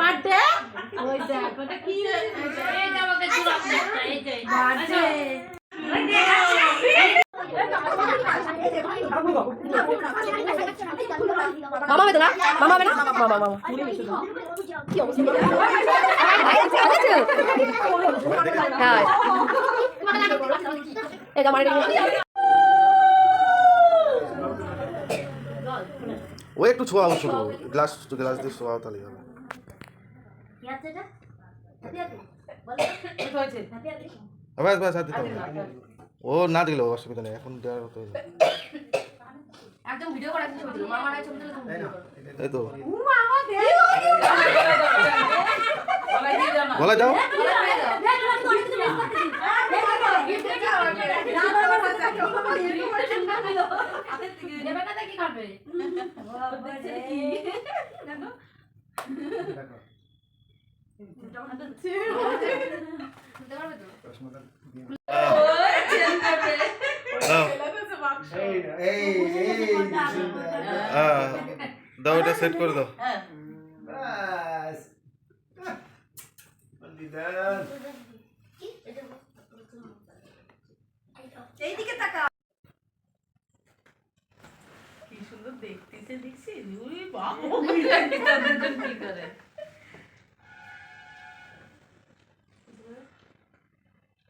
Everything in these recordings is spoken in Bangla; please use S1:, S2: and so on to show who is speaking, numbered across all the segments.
S1: বার্থডে? ওই দেখ ওটা কি বার্থডে।
S2: মামা হবে তো না? মামা হবে না? মামা মামা হ্যাঁ। এই
S3: ও একটু ছোঁয়াও শুধু গ্লাস গ্লাস দিয়ে ছোঁয়াও তাহলে ব্যাস ব্যাস আর দিতে ও না দিলেও অসুবিধা নেই এখন দেওয়ার মতো
S2: একদম ভিডিও করা ছবি তুলো মামার ছবি তুলো
S3: এই তো বলা যাও
S2: নেবে কি
S3: দাও দাও এটা সেট করে দাও।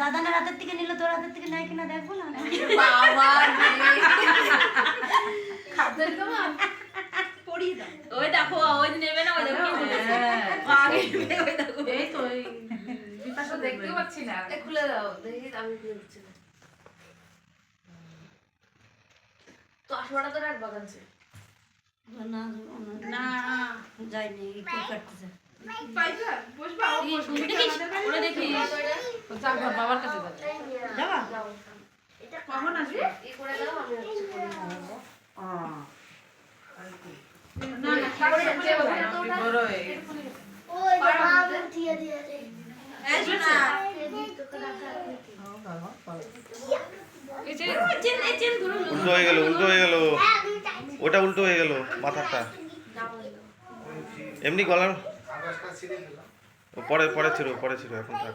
S4: দাদানের হাতের থেকে নিলে তোর হাতের থেকে নেয় কিনা দেখব না
S2: বাবা খাদ্য কেমন
S1: পড়িয়ে দাও।
S2: ওই দেখো ওই নেবে না ওই দেখো। ওই দেখো।
S1: এই তো দেখতে পাচ্ছি না।
S2: খুলে দাও দেখি আমি খুলে দিচ্ছি না। তো আসবাটা তো রাখবা কাছে
S4: না
S1: না
S4: যায়নি একটু কাটতেছে
S1: পাইবা বসবা ও
S2: দেখি
S1: বাবার কাছে যাবা। কখন আসবে?
S3: উল্টো হয়ে গেল উল্টো হয়ে গেল। ওটা উল্টো হয়ে গেল মাথাটা এমনি গলার ও পরে পরে ছিল পরে ছিল এখন থাক।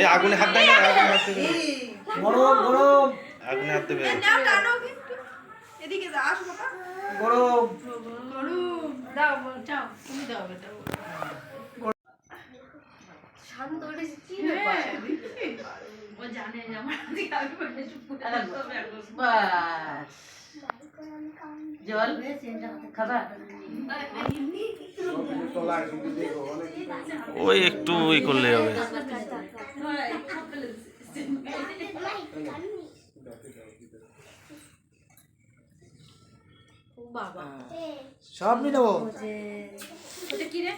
S3: এই আগুনে হাত দেয় না আগুনে হাত দেবে।
S5: গরম গরম।
S3: আগুনে হাত দেবে।
S5: গরম।
S1: দাও যাও তুমি দাও এটা
S2: শান্ত কি ব্যাপার?
S1: ও জানে যে আমার দিকে আমি বলে চুপ করে
S4: বাস। জল? খাবার
S3: ওই একটু ওই করলে হবে।
S2: বাবা
S5: সব নিয়ে নেব
S2: ওটা কি রে?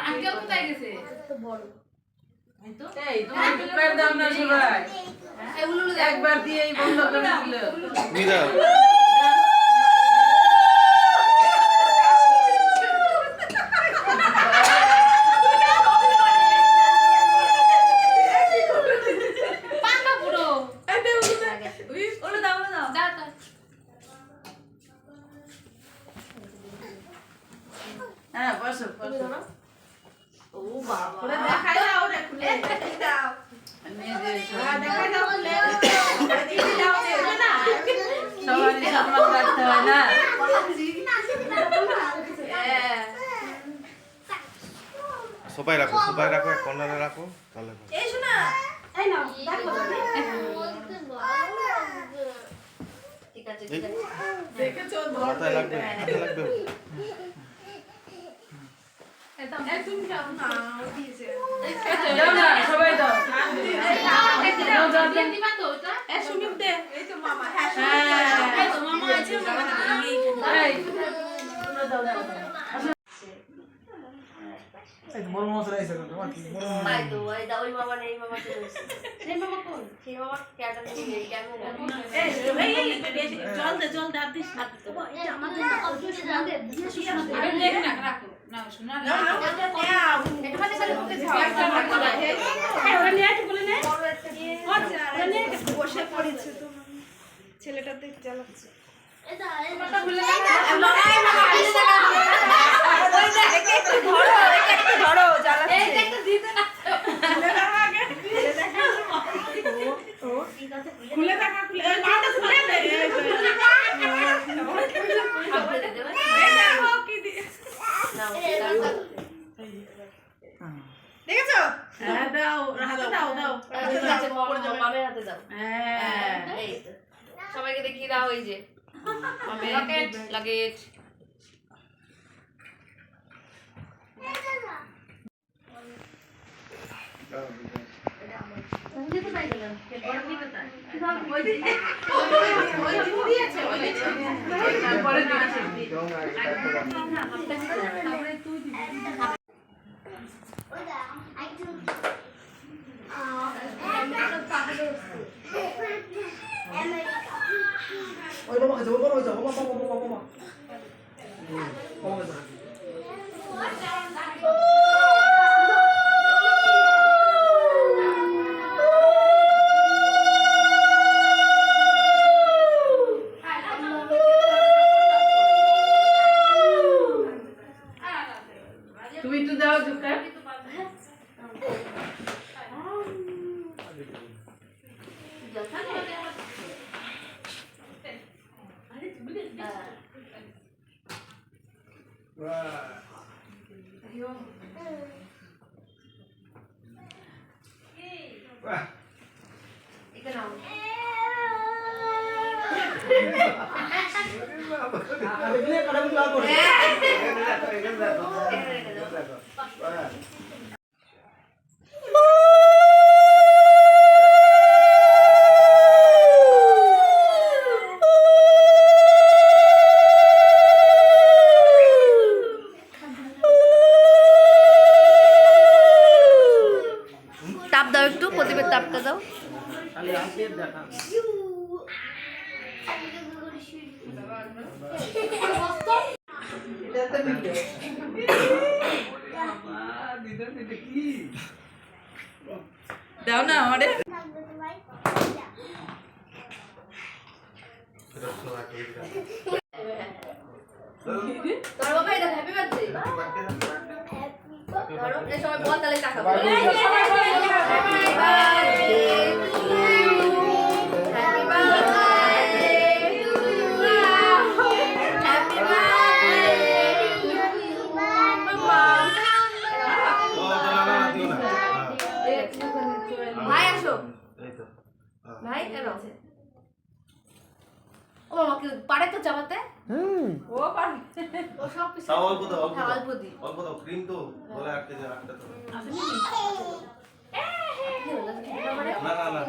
S1: আঙ্কেল কোথায় গেছে?
S6: তুমি একবার
S1: এগুলো
S6: একবার দিয়েই বন্ধ করে দিল। হ্যাঁ বসো বসো। যে
S1: হ্যাঁ দেখাই
S3: সবাই রাখো সবাই রাখো এক কর্নারে রাখো তাহলে
S1: এই শোনা। এই নাও দেখো
S2: ঠিক আছে ঠিক আছে।
S6: দেখেছ?
S3: মাথায় লাগবে মাথায় লাগবে।
S5: বড় মশলা এসে গেল তোমার বড় মামা
S2: তাই তো ওই দা ওই মামা নেই মামা চলে এসেছে মামা কোন সেই মামা ক্যাটা নেই কেন
S1: এই এই জল দে জল দে আর দিস না এটা আমাদের না জল দে দিয়ে শুকনো দে ছেলেটা দেখ জ্বালাচ্ছে
S2: ধরো জ্বালাচ্ছে
S1: এই একটা দিতে না খুলে দেখা খুলে এই মাটা খুলে দে দেখেছ হ্যাঁ দাও হাতে দাও দাও
S2: মামের হাতে দাও
S1: হ্যাঁ
S2: এই তো। সবাইকে দেখিয়ে দাও এই যে। লাগেজ
S5: ওই মামা কাছে
S6: তুমি একটু দাও ঝুঁকা
S2: Ayo.
S5: Wah. Ikan naon? Ini pada
S2: mau lapor. দাও
S6: না আমারে
S2: তোমার বাবা হ্যাপি বার্থডে ধরো সবাই বল তাহলে তাকাবো ভাই আসো।
S3: তো।
S2: ভাই কেন ও আমাকে পারে তো চাবাতে
S6: ও পারে
S2: ও সব কিছু
S3: তাও অল্প দাও, অল্প
S2: হ্যাঁ,
S3: দাও।
S2: অল্প
S3: দাও, ক্রিম তো গলায় আটকে যায়, আটকাতে হবে।
S2: না
S3: না, না,